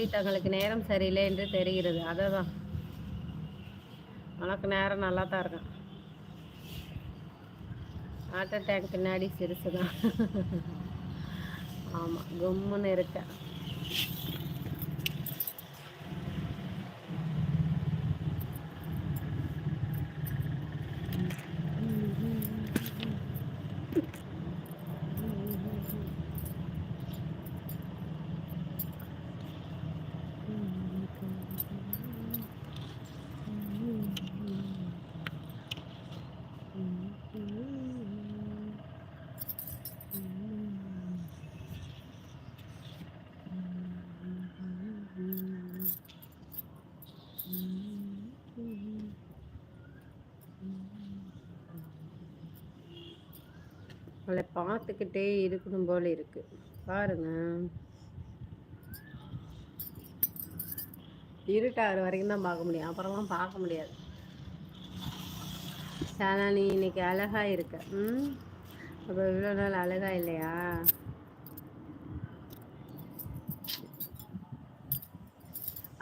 Daily தங்களுக்கு நேரம் சரியில்லை என்று தெரிகிறது. அதை தான் உனக்கு நேரம் நல்லா தான் இருக்கும். வாட்டர் டேங்க் பின்னாடி சிறுசு தான் ஆமாம் கும்முன்னு இருக்கேன். அவளை பார்த்துக்கிட்டே இருக்கணும் போல இருக்கு. பாருங்க. இருட்டாறு வரைக்கும் தான் பார்க்க முடியும். அப்புறம்லாம் பார்க்க முடியாது. சாலா நீ இன்னைக்கு அழகா இருக்க. ம்? அப்போ இவ்வளோ நாள் அழகா இல்லையா?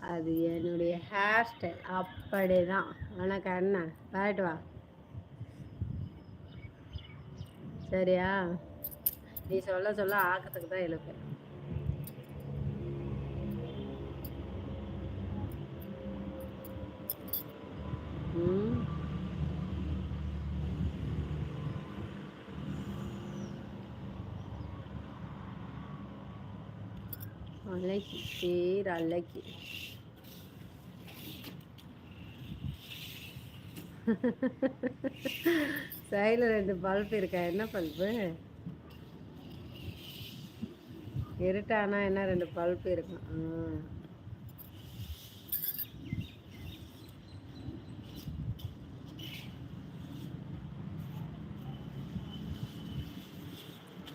அது என்னுடைய ஹேர் ஸ்டைல் அப்படி தான் ஆனால் கண்ணா பாட்டு வா. சரியா? நீ சொல்ல சொல்ல ஆக்கத்துக்கு தான் எழுப்பேன். அழகி பேர் அழகி. சைடில் ரெண்டு பல்ப் இருக்கா? என்ன பல்பு இருட்டானா என்ன? ரெண்டு பல்ப் இருக்கும்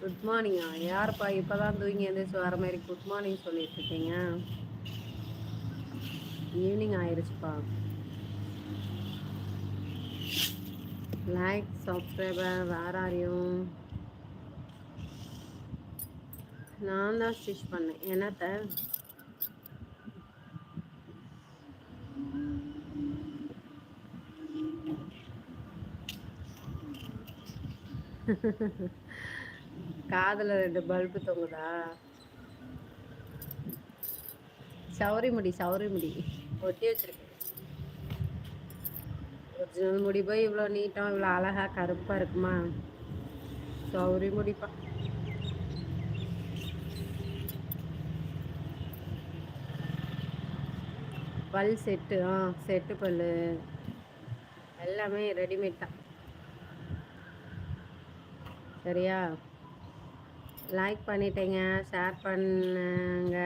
குட் மார்னிங்கா யாருப்பா இப்போ தான் தூங்கி எழுந்திரிச்சு வர மாதிரி குட் மார்னிங் சொல்லிட்டு இருக்கீங்க? ஈவினிங் ஆயிடுச்சுப்பா லைக் சப்ஸ்கிரைபர் வேற யாரையும். நான் தான் ஸ்டிச் பண்ணேன். என்னத்த? காதில் ரெண்டு பல்பு தொங்குதா? சௌரி முடி சௌரி முடி. ஒட்டி வச்சிருக்கேன். ஒரிஜினல் முடி போய் இவ்வளோ நீட்டம் இவ்வளோ அழகா கருப்பாக இருக்குமா? சௌரி முடிப்பா. பல் செட்டு ஆ செட்டு பல் எல்லாமே ரெடிமேட் தான் சரியா? லைக் பண்ணிட்டேங்க ஷேர் பண்ணுங்க.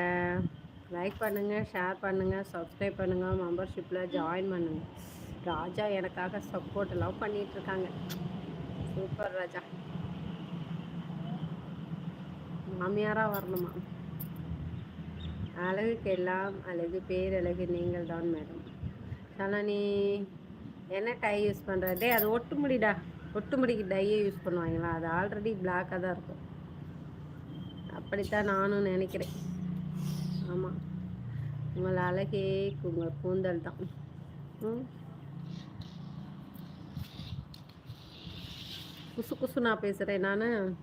லைக் பண்ணுங்கள் ஷேர் பண்ணுங்கள் சப்ஸ்கிரைப் பண்ணுங்க மெம்பர்ஷிப்பில் ஜாயின் பண்ணுங்கள் ராஜா எனக்காக சப்போர்ட் பண்ணிகிட்ருக்காங்க சூப்பர் ராஜா. மாமியாராக வரணுமா? அழகுக்கெல்லாம் அழகு பேரழகு நீங்கள் தான் மேடம். சலனி நீ என்ன டை யூஸ் பண்ணுறது டே அது ஒட்டு முடிடா ஒட்டு முடிக்கு டையே யூஸ் பண்ணுவாங்களா? அது ஆல்ரெடி பிளாக்காக தான் இருக்கும். அப்படித்தான் நானும் நினைக்கிறேன். ஆமாம் உங்கள் அழகே உங்கள் கூந்தல் தான். ம். குசு குசு நான் பேசுகிறேன் நான்.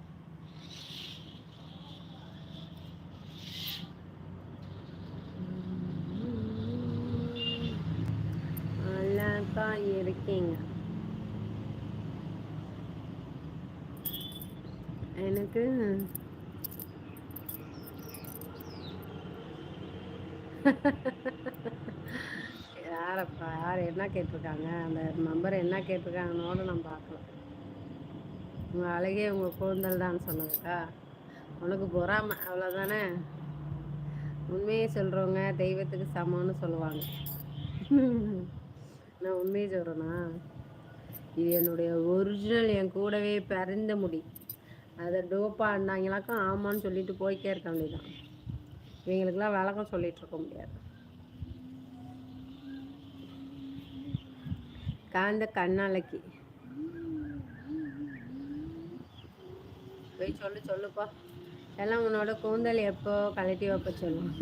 அழகா இருக்கீங்க. எனக்கு யாரப்பா யார் என்ன கேட்டிருக்காங்க? அந்த நம்பர் என்ன கேட்டிருக்காங்கன்னோட நான் பார்க்கலாம் உங்கள் அழகே உங்கள் கூந்தல் தான் சொன்னதுக்கா? உனக்கு பொறாமை அவ்வளோதானே உண்மையை சொல்கிறவங்க தெய்வத்துக்கு சமம்னு சொல்லுவாங்க. நான் உண்மையை சொல்கிறேனா இது என்னுடைய ஒரிஜினல் என் கூடவே பிறந்த முடி. அதை டோப்பா இருந்தாங்களாக்கும் ஆமான்னு சொல்லிட்டு போய்க்கே இருக்க வேண்டியதான் இவங்களுக்கெல்லாம் விளக்கம் சொல்லிகிட்டு இருக்க முடியாது. காந்த கண்ணாலக்கி. போய் சொல்லு சொல்லுப்பா. எல்லாம் உன்னோட கூந்தல் எப்போ கழட்டி வைப்ப சொல்லும்